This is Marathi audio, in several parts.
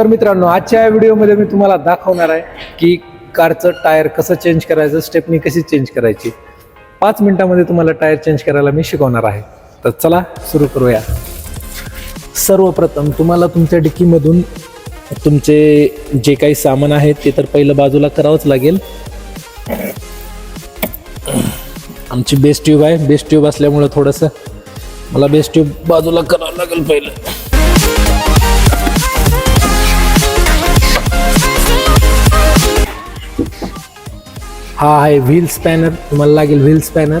तर मित्रांनो आजच्या या व्हिडिओमध्ये मी तुम्हाला दाखवणार आहे की कारचं टायर कसं चेंज करायचं स्टेपनी कशी चेंज करायची. पाच मिनिटामध्ये तुम्हाला टायर चेंज करायला मी शिकवणार आहे. तर चला सुरू करूया. सर्वप्रथम तुम्हाला तुमच्या डिक्कीमधून तुमचे जे काही सामान आहे ते तर पहिलं बाजूला करावंच लागेल. आमची बेस्ट ट्यूब आहे. बेस्ट ट्यूब असल्यामुळं थोडंसं मला बेस्ट ट्यूब बाजूला करावं लागेल पहिलं. हा आहे व्हील स्पॅनर. तुम्हाला लागेल wheel spanner.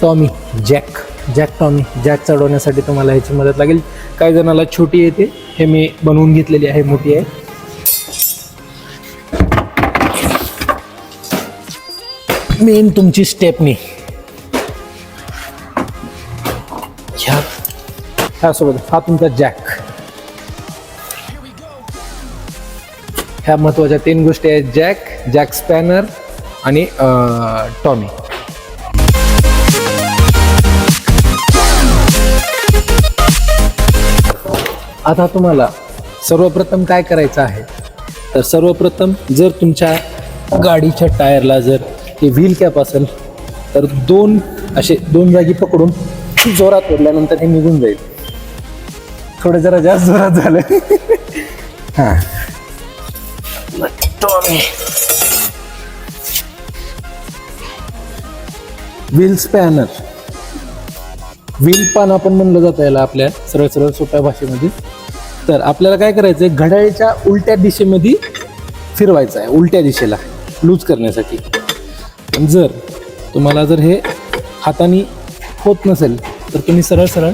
Tommy jack. Jack tommy. Jack चढवण्यासाठी तुम्हाला ह्याची मदत लागेल. काही जणाला छोटी येते. हे मी बनवून घेतलेली आहे. मोठी आहे. मेन तुमची स्टेपनी ह्यासोबत हा तुमचा जॅक ह्या महत्त्वाच्या तीन गोष्टी आहेत जॅक जॅक स्पॅनर आणि टॉमी आता तुम्हाला सर्वप्रथम काय करायचं आहे? तर सर्वप्रथम जर तुमच्या गाडीच्या टायरला जर ते व्हील कॅप असेल तर दोन असे दोन जागी पकडून जोरात ओढल्यानंतर हे निघून जाईल. थोडं जरा जास्त जोरात झालं. हां. व्हील स्पॅनर व्हील पान आपण म्हणलं जातं याला आपल्या सरळ सरळ सोप्या भाषेमध्ये. तर आपल्याला काय करायचं आहे घड्याळीच्या उलट्या दिशेमध्ये फिरवायचं आहे उलट्या दिशेला लूज करण्यासाठी. जर तुम्हाला जर हे हाताने होत नसेल तर तुम्ही सरळ सरळ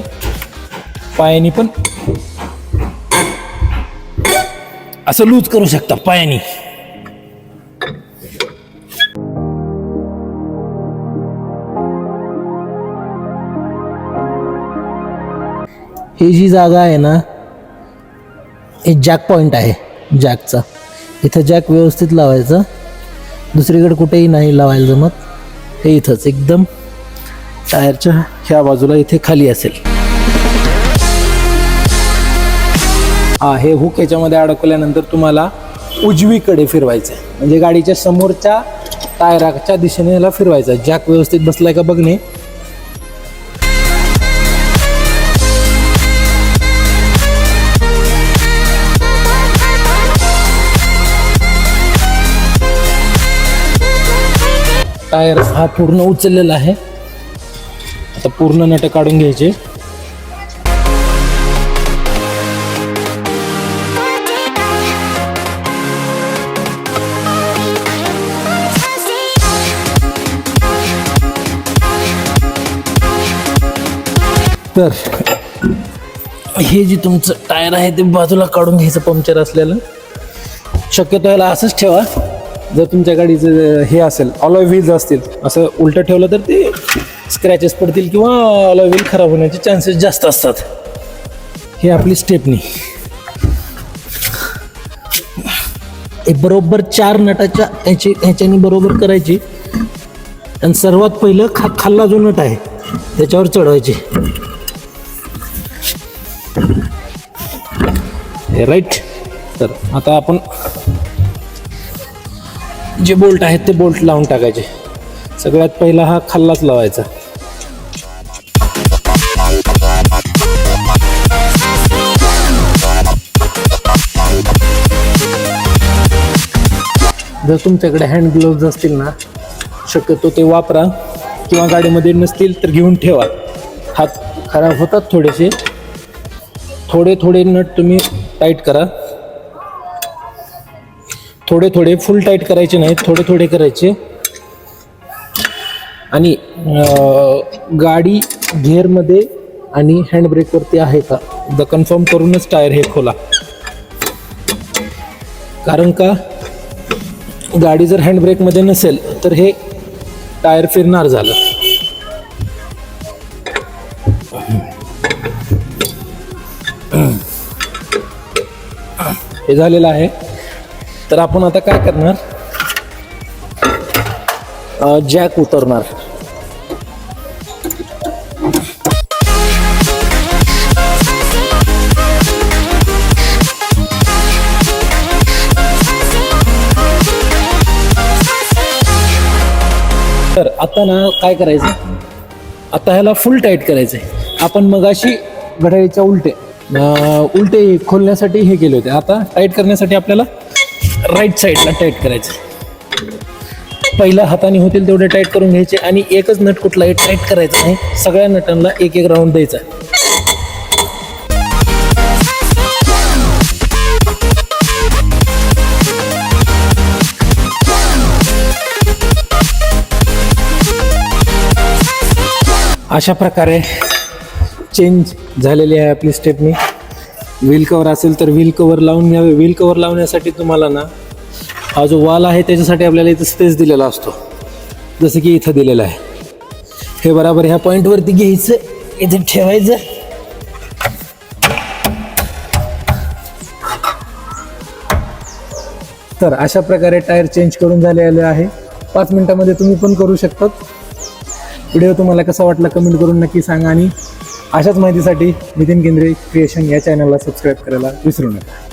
पायाने पण असं लूज करू शकता पायाने. ही जी जागा आहे ना हे जॅक पॉईंट आहे जॅकचा इथं जॅक व्यवस्थित लावायचा. दुसरीकडे कुठेही नाही लावायला जमत. हे इथंच एकदम टायरच्या ह्या बाजूला इथे खाली असेल. हे हुक याच्यामध्ये अडकवल्यानंतर तुम्हाला उजवीकडे फिरवायचं आहे म्हणजे गाडीच्या समोरच्या टायराच्या दिशेने याला फिरवायचं आहे जॅक व्यवस्थित बसलाय का बघणे? टायर हा पूर्ण उचललेला आहे. आता पूर्ण नट काढून घ्यायचे. तर हे जे तुमचं टायर आहे ते बाजूला काढून घ्यायचं पंक्चर असलेलं. शक्यतो याला असंच ठेवा. जर तुमच्या गाडीचं हे असेल ऑलॉय व्हील्स असतील असं उलटं ठेवलं तर ते स्क्रॅचेस पडतील किंवा ऑलॉय व्हील खराब होण्याचे चान्सेस जास्त असतात. हे आपली स्टेपनी हे बरोबर चार नटाच्या ह्याची ह्याच्यानी बरोबर करायची. आणि सर्वात पहिलं खा खाल्ला जो नट आहे त्याच्यावर चढवायचे. हे राईट तर आता आपण जे बोल्ट आहेत ते बोल्ट लावून टाकायचे. सगळ्यात पहिला हा खाल्लाच लावायचा. जर तुमच्याकडे हँड ग्लोव्ज असतील ना शक्यतो ते वापरा. किंवा गाडीमध्ये नसतील तर घेऊन ठेवा. हात खराब होतात थोडेसे. थोडे थोडे नट तुम्ही टाईट करा. थोडे थोडे फुल टाईट करायचे नाहीत थोडे थोडे करायचे. आणि गाडी गिअरमध्ये आणि हँडब्रेकवरती आहे का? द कन्फर्म करूनच टायर हे खोला. कारण का? गाडी जर हँडब्रेकमध्ये नसेल तर हे टायर फिरणार झालं. हे झालेलं आहे. तर आपण आता काय करणार? जॅक उतरणार. तर आता ना काय करायचं? आता ह्याला फुल टाईट करायचंय. आपण मगाशी घड्याळीच्या उलटे अं, उलटे खोलण्यासाठी हे केले होते. आता टाईट करण्यासाठी आपल्याला राईट साईडला टाईट करायचं. पहिल्या हाताने होतील तेवढे टाईट करून घ्यायचे आणि एकच नट कुठलाही टाईट करायचं नाही. सगळ्या नटांना एक एक राऊंड द्यायचा. अशा प्रकारे चेंज झालेली आहे आपली स्टेपनी व्हील कवर असेल तर व्हील कवर लावून घ्यावे. व्हील कवर लावण्यासाठी तुम्हाला ना हा जो वाल आहे त्याच्यासाठी आपल्याला इथं स्पेस दिलेला असतो. जसं की इथं दिलेलं आहे. हे बराबर ह्या पॉईंटवरती घ्यायचं. इथे ठेवायचं. तर अशा प्रकारे टायर चेंज करून झालेले आहे. पाच मिनिटामध्ये तुम्ही पण करू शकतात. व्हिडिओ तुम्हाला कसा वाटला कमेंट करून नक्की सांगा आणि अशाच माहितीसाठी नितीन केंद्रे क्रिएशन या चॅनलला सबस्क्राईब करायला विसरू नका.